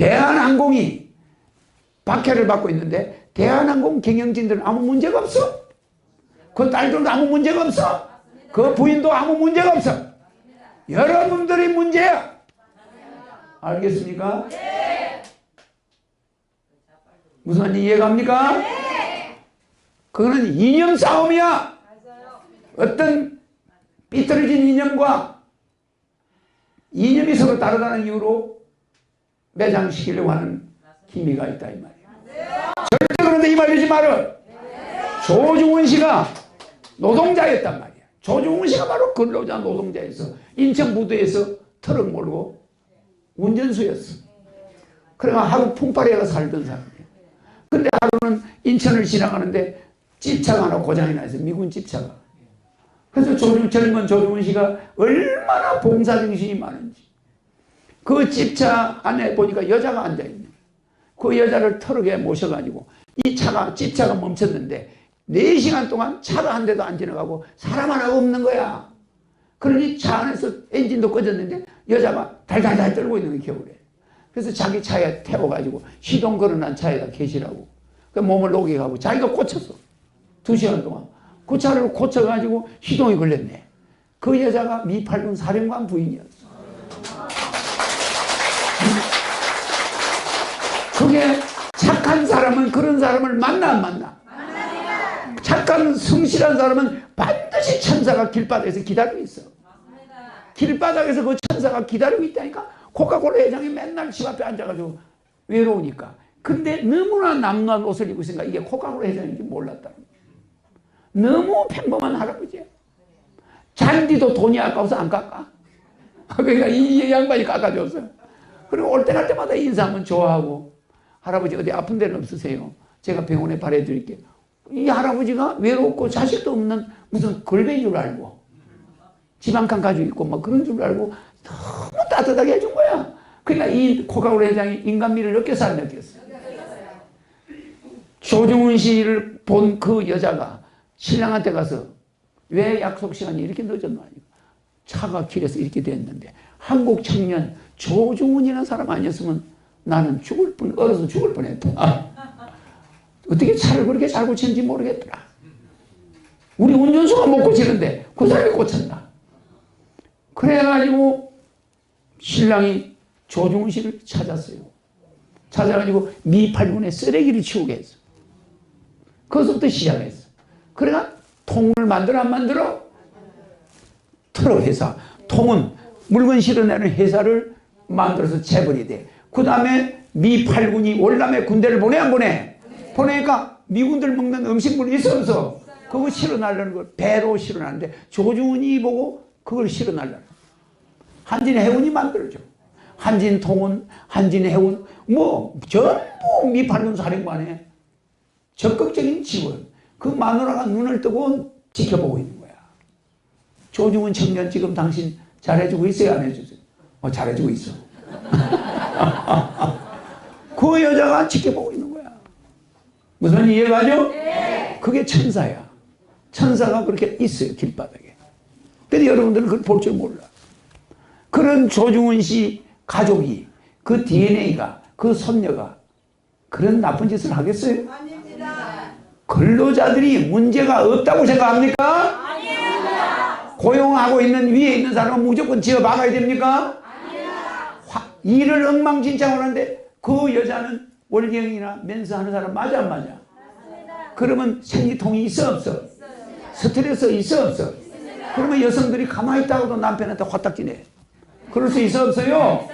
대한항공이 박해를 받고 있는데 대한항공 경영진들은 아무 문제가 없어. 그 딸들도 아무 문제가 없어. 그 부인도 아무 문제가 없어. 여러분들이 문제야. 알겠습니까? 무슨 이해갑니까? 그거는 이념 싸움이야. 어떤 삐뚤어진 이념과 이념이 서로 다르다는 이유로 매장시키려고 하는 기미가 있다 이 말이야. 절대 그런데 이 말이지 말어. 조중훈 씨가 노동자였단 말이야. 조중훈 씨가 바로 근로자 노동자에서 인천 부두에서 트럭 몰고 운전수였어. 그래가 하루 풍파리가 살던 사람이야. 근데 하루는 인천을 지나가는데 집차가 하나 고장이 나서 미군 집차가. 그래서 조중, 젊은 조중훈 씨가 얼마나 봉사 정신이 많은지. 그 집차 안에 보니까 여자가 앉아있네. 그 여자를 트럭에 모셔가지고 이 차가, 집차가 멈췄는데 4시간 동안 차가 한 대도 안 지나가고 사람 하나 없는 거야. 그러니 차 안에서 엔진도 꺼졌는데 여자가 달달달 떨고 있는 거야, 겨울에. 그래서 자기 차에 태워가지고 시동 걸어놓은 차에다 계시라고. 그 몸을 녹여가고 자기가 고쳤어. 두 시간 동안. 그 차를 고쳐가지고 시동이 걸렸네. 그 여자가 미팔군 사령관 부인이었어. 그게 착한 사람은 그런 사람을 만나 안 만나? 착한 성실한 사람은 반드시 천사가 길바닥에서 기다리고 있어. 길바닥에서 그 천사가 기다리고 있다니까 코카콜라 회장이 맨날 집 앞에 앉아가지고 외로우니까. 근데 너무나 남루한 옷을 입고 있으니까 이게 코카콜라 회장인지 몰랐다. 너무 평범한 할아버지야. 잔디도 돈이 아까워서 안 깎아. 그러니까 이 양반이 깎아줬어. 그리고 올 때 갈 때마다 인사 하면 좋아하고 할아버지 어디 아픈 데는 없으세요? 제가 병원에 발해드릴게요. 이 할아버지가 외롭고 자식도 없는 무슨 걸배인 줄 알고 집 한 칸 가지고 있고 막 그런 줄 알고 너무 따뜻하게 해준 거야. 그러니까 이 코카콜라 회장이 인간미를 느꼈어 안 느꼈어? 조중훈 씨를 본 그 여자가 신랑한테 가서 왜 약속 시간이 이렇게 늦었나? 차가 길에서 이렇게 됐는데 한국 청년 조중훈이라는 사람 아니었으면 나는 죽을 뻔, 얼어서 죽을 뻔했다. 아, 어떻게 차를 그렇게 잘 고치는지 모르겠더라. 우리 운전수가 못 고치는데 그 사람이 고쳤나. 그래가지고 신랑이 조중훈 씨를 찾았어요. 찾아가지고 미팔군에 쓰레기를 치우게 했어. 그것부터 시작했어. 그래가 통을 만들어 안 만들어? 트럭 회사. 통은 물건 실어내는 회사를 만들어서 재벌이 돼. 그 다음에 미팔군이 월남에 군대를 보내 안 보내? 보내니까 미군들 먹는 음식물 있어 없어? 그거 실어나려는 걸 배로 실어나는데 조중훈이 보고 그걸 실어나려는 한진 해운이 만들어줘. 한진 통은, 한진 해운, 뭐 전부 미팔군 사령관에 적극적인 지원. 그 마누라가 눈을 뜨고 지켜보고 있는 거야. 조중훈 청년 지금 당신 잘해주고 있어요? 안 해주세요? 어, 잘해주고 있어. 그 여자가 지켜보고 있는 거야. 무슨 이해가죠? 네. 그게 천사야. 천사가 그렇게 있어요, 길바닥에. 근데 여러분들은 그걸 볼 줄 몰라. 그런 조중훈 씨 가족이, 그 DNA가, 그 손녀가 그런 나쁜 짓을 하겠어요? 아닙니다. 근로자들이 문제가 없다고 생각합니까? 아닙니다. 고용하고 있는 위에 있는 사람은 무조건 지어 막아야 됩니까? 화, 일을 엉망진창으로 하는데 그 여자는 월경이나 멘스 하는 사람 맞아 안 맞아? 맞습니다. 그러면 생리통이 있어 없어? 있어요. 스트레스 있어 없어? 있습니다. 그러면 여성들이 가만히 있다가도 남편한테 화딱지내. 그럴 수 있어 없어요?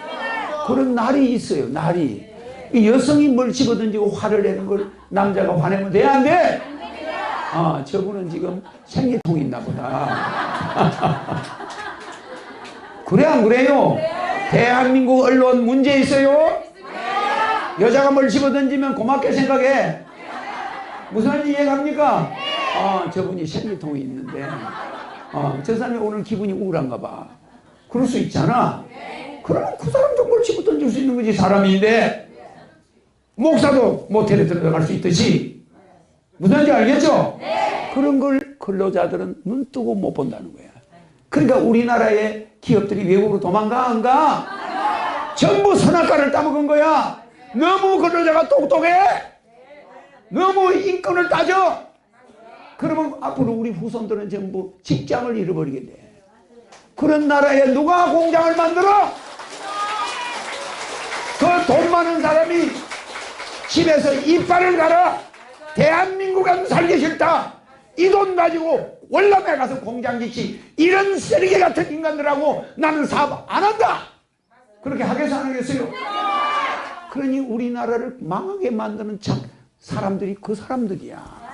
그런 날이 있어요. 날이. 여성이 뭘 집어던지고 화를 내는 걸 남자가 화내면 돼? 안 돼? 아, 저분은 지금 생리통이 있나 보다. 그래, 안 그래요? 대한민국 언론 문제 있어요? 여자가 뭘 집어던지면 고맙게 생각해. 무슨 말인지 이해갑니까? 아, 저분이 생리통이 있는데. 아, 저 사람이 오늘 기분이 우울한가 봐. 그럴 수 있잖아. 그러면 그 사람도 뭘 집어던질 수 있는 거지, 사람인데. 목사도 모텔에 들어갈 수 있듯이. 무슨 말인지 알겠죠? 그런 걸 근로자들은 눈 뜨고 못 본다는 거야. 그러니까 우리나라의 기업들이 외국으로 도망가, 안 가? 전부 선악과를 따먹은 거야. 너무 근로자가 똑똑해. 너무 인권을 따져. 그러면 앞으로 우리 후손들은 전부 직장을 잃어버리게 돼. 그런 나라에 누가 공장을 만들어? 그 돈 많은 사람이 집에서 이빨을 갈아 대한민국은 살기 싫다. 이 돈 가지고 월남에 가서 공장 짓지. 이런 쓰레기 같은 인간들하고 나는 사업 안 한다. 그렇게 하겠어 안 하겠어요? 그러니 우리나라를 망하게 만드는 참 사람들이 그 사람들이야.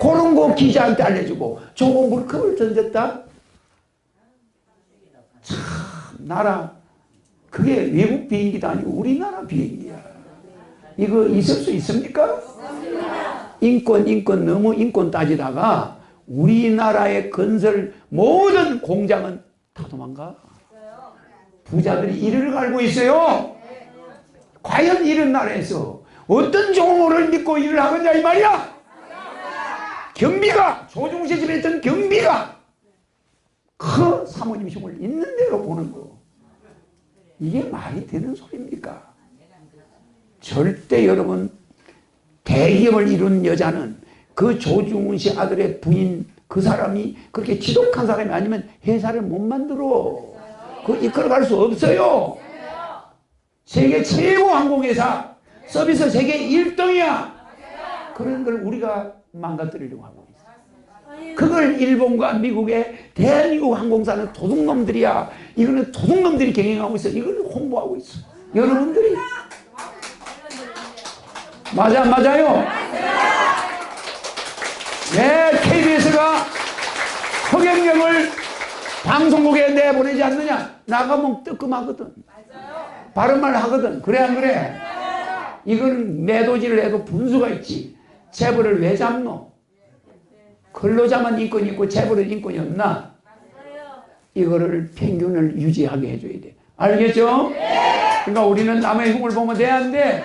그런 거 기자한테 알려주고 좋은 물컵을 던졌다. 참 나라 그게 외국 비행기도 아니고 우리나라 비행기야. 이거 있을 수 있습니까? 인권 인권 너무 인권 따지다가 우리나라의 건설 모든 공장은 다 도망가. 부자들이 이를 갈고 있어요. 과연 이런 나라에서 어떤 종호를 믿고 일을 하겠냐 이 말이야. 경비가 조중세 집에 있던 경비가 그 사모님 흉을 있는 대로 보는 거. 이게 말이 되는 소리입니까? 절대 여러분 대기업을 이룬 여자는 그 조중훈 씨 아들의 부인 그 사람이 그렇게 지독한 사람이 아니면 회사를 못 만들어. 그 이끌어갈 수 없어요. 세계 최고 항공회사 서비스 세계 1등이야. 그런 걸 우리가 망가뜨리려고 하고. 그걸 일본과 미국의 대한민국 항공사는 도둑놈들이야. 이거는 도둑놈들이 경영하고 있어. 이걸 홍보하고 있어. 여러분들이 맞아 맞아요. 왜 KBS가 허경영을 방송국에 내보내지 않느냐? 나가면 뜨끔하거든. 바른 말 하거든. 그래 안 그래? 이거는 매도질을 해도 분수가 있지. 재벌을 왜 잡노? 근로자만 인권이 있고 재벌은 인권이 없나? 이거를 평균을 유지하게 해줘야 돼. 알겠죠? 그러니까 우리는 남의 흉을 보면 돼, 안 돼?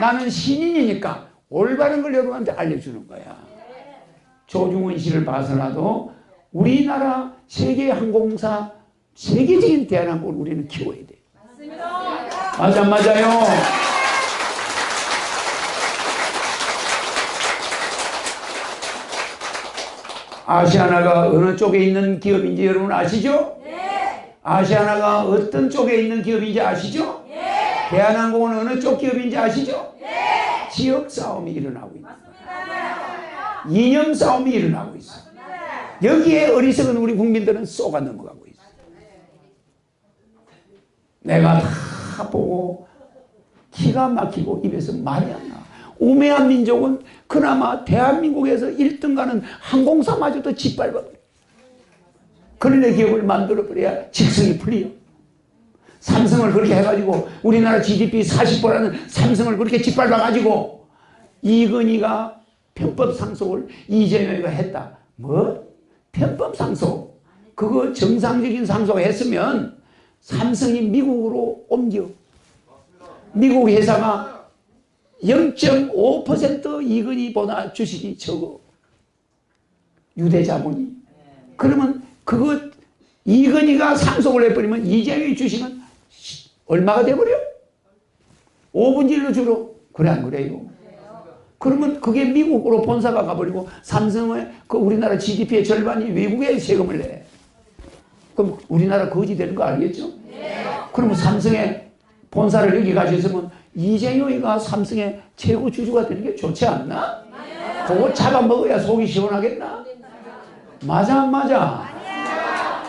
나는 신인이니까 올바른 걸 여러분한테 알려주는 거야. 조중훈 씨를 봐서라도 우리나라 세계 항공사 세계적인 대한항공을 우리는 키워야 돼. 맞아 맞아요. 아시아나가 어느 쪽에 있는 기업인지 여러분 아시죠? 아시아나가 어떤 쪽에 있는 기업인지 아시죠? 대한항공은 어느 쪽 기업인지 아시죠? 지역 싸움이 일어나고 있는 이념 싸움이 일어나고 있어. 여기에 어리석은 우리 국민들은 쏘가 넘어가고 있어. 내가 다 보고 기가 막히고 입에서 말이 안 나. 우매한 민족은 그나마 대한민국에서 1등 가는 항공사마저도 짓밟아. 그런 기업을 만들어버려야 직성이 풀려. 삼성을 그렇게 해가지고 우리나라 GDP 40%라는 삼성을 그렇게 짓밟아가지고 이건희가 편법 상속을 이재명이가 했다. 뭐? 편법 상속. 그거 정상적인 상속 했으면 삼성이 미국으로 옮겨. 미국 회사가 0.5% 이건희보다 주식이 적어. 유대자본이. 그러면 그거 이건희가 상속을 해버리면 이재명의 주식은 얼마가 돼버려? 5분의 1로 줄어. 그래 안 그래요? 그러면 그게 미국으로 본사가 가버리고 삼성의 그 우리나라 GDP의 절반이 외국에 세금을 내. 그럼 우리나라 거지 되는 거 알겠죠? 그러면 삼성의 본사를 여기 가졌으면 이재용이가 삼성의 최고 주주가 되는 게 좋지 않나? 그거 잡아먹어야 속이 시원하겠나? 맞아 안 맞아?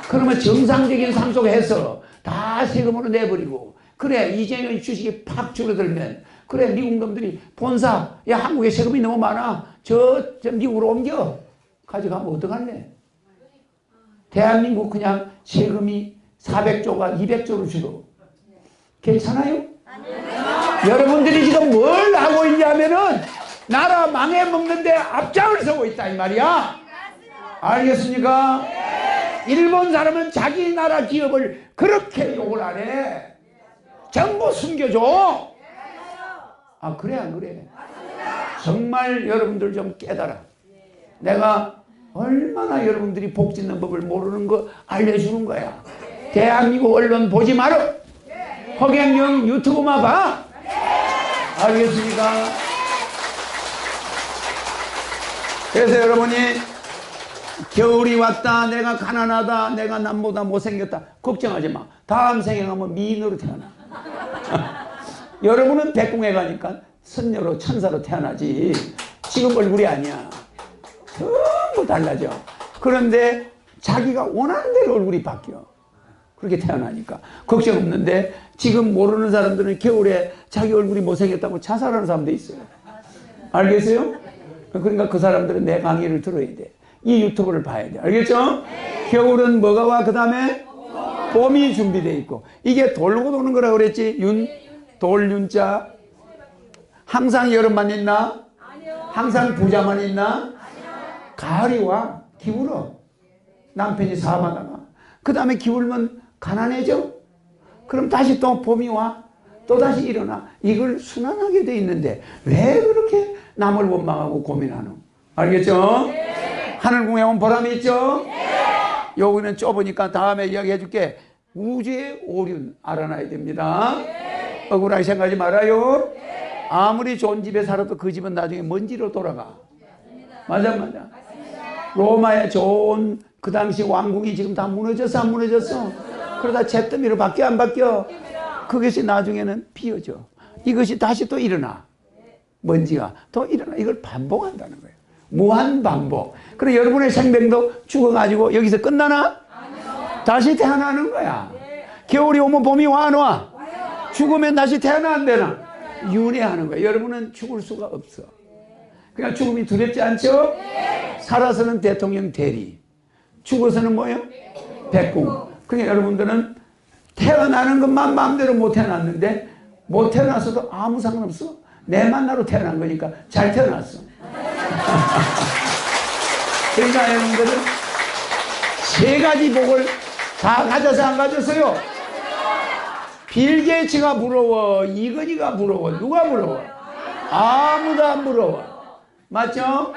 그러면 정상적인 상속해서 다 세금으로 내버리고 그래 이재용의 주식이 팍 줄어들면 그래 미국 놈들이 본사 야 한국에 세금이 너무 많아. 저, 저 미국으로 옮겨. 가져가면 어떡할래? 대한민국 그냥 세금이 400조가 200조로 줄어. 괜찮아요? 여러분들이 지금 뭘 하고 있냐면은 나라 망해 먹는데 앞장을 서고 있다 이 말이야. 알겠습니까? 일본 사람은 자기 나라 기업을 그렇게 욕을 안 해. 전부 숨겨줘. 아, 그래, 안 그래? 정말 여러분들 좀 깨달아. 내가 얼마나 여러분들이 복 짓는 법을 모르는 거 알려주는 거야. 대한민국 언론 보지 마라. 허경영 유튜브만 봐. 알겠습니까? 그래서 여러분이 겨울이 왔다. 내가 가난하다. 내가 남보다 못생겼다. 걱정하지 마. 다음 생에 가면 미인으로 태어나. 여러분은 백궁에 가니까 선녀로 천사로 태어나지. 지금 얼굴이 아니야. 전부 달라져. 그런데 자기가 원하는 대로 얼굴이 바뀌어. 그렇게 태어나니까. 걱정 없는데 지금 모르는 사람들은 겨울에 자기 얼굴이 못생겼다고 자살하는 사람도 있어요. 알겠어요? 그러니까 그 사람들은 내 강의를 들어야 돼. 이 유튜브를 봐야 돼. 알겠죠? 겨울은 뭐가 와? 그 다음에 봄이 준비되어 있고. 이게 돌고 도는 거라 그랬지? 윤, 돌, 윤자. 항상 여름만 있나? 항상 부자만 있나? 가을이 와. 기울어. 남편이 사업하다가. 그 다음에 기울면 가난해져. 그럼 다시 또 봄이 와. 또 다시 일어나. 이걸 순환하게 돼 있는데 왜 그렇게 남을 원망하고 고민하노? 알겠죠? 하늘궁에 온 보람이 있죠? 여기는 좁으니까 다음에 이야기해 줄게. 우주의 오륜 알아놔야 됩니다. 억울하게 생각하지 말아요. 아무리 좋은 집에 살아도 그 집은 나중에 먼지로 돌아가. 맞아, 맞아. 로마의 좋은 그 당시 왕궁이 지금 다 무너졌어, 안 무너졌어? 그러다 잿더미로 바뀌어, 안 바뀌어? 그것이 나중에는 비어져. 이것이 다시 또 일어나. 먼지가 또 일어나. 이걸 반복한다는 거예요. 무한 반복. 그래 여러분의 생명도 죽어가지고 여기서 끝나나? 다시 태어나는 거야. 겨울이 오면 봄이 와, 안 와? 죽으면 다시 태어나, 안 되나? 윤회하는 거야. 여러분은 죽을 수가 없어. 그냥 죽음이 두렵지 않죠? 살아서는 대통령 대리. 죽어서는 뭐예요? 백궁. 그러니까 여러분들은 태어나는 것만 마음대로 못 태어났는데 못 태어났어도 아무 상관없어. 내 만나로 태어난 거니까 잘 태어났어. 그러니까 여러분들은 세 가지 복을 다 가져서 안 가졌어요? 빌 게이츠가 부러워. 이건희가 부러워. 누가 부러워? 아무도 안 부러워. 맞죠?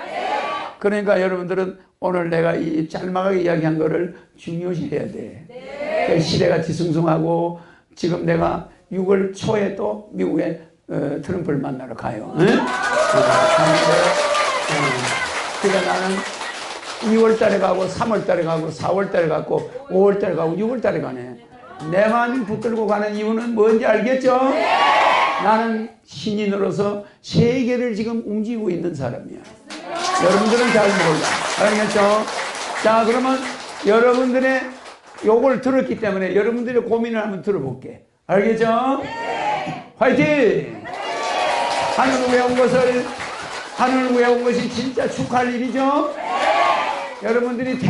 그러니까 여러분들은 오늘 내가 이 짤막하게 이야기한 거를 중요시 해야 돼. 그 시대가 뒤숭숭하고 지금 내가 6월 초에 또 미국에 어, 트럼프를 만나러 가요. 응? 그러니까 나는 2월 달에 가고 3월 달에 가고 4월 달에 가고 5월 달에 가고 6월 달에 가네. 내만 붙들고 가는 이유는 뭔지 알겠죠? 나는 신인으로서 세계를 지금 움직이고 있는 사람이야. 여러분들은 잘 몰라. 알겠죠? 자, 그러면 여러분들의 요걸 들었기 때문에 여러분들의 고민을 한번 들어볼게. 알겠죠? 화이팅! 하늘 외운 것을, 하늘 외운 것이 진짜 축하할 일이죠? 여러분들이 태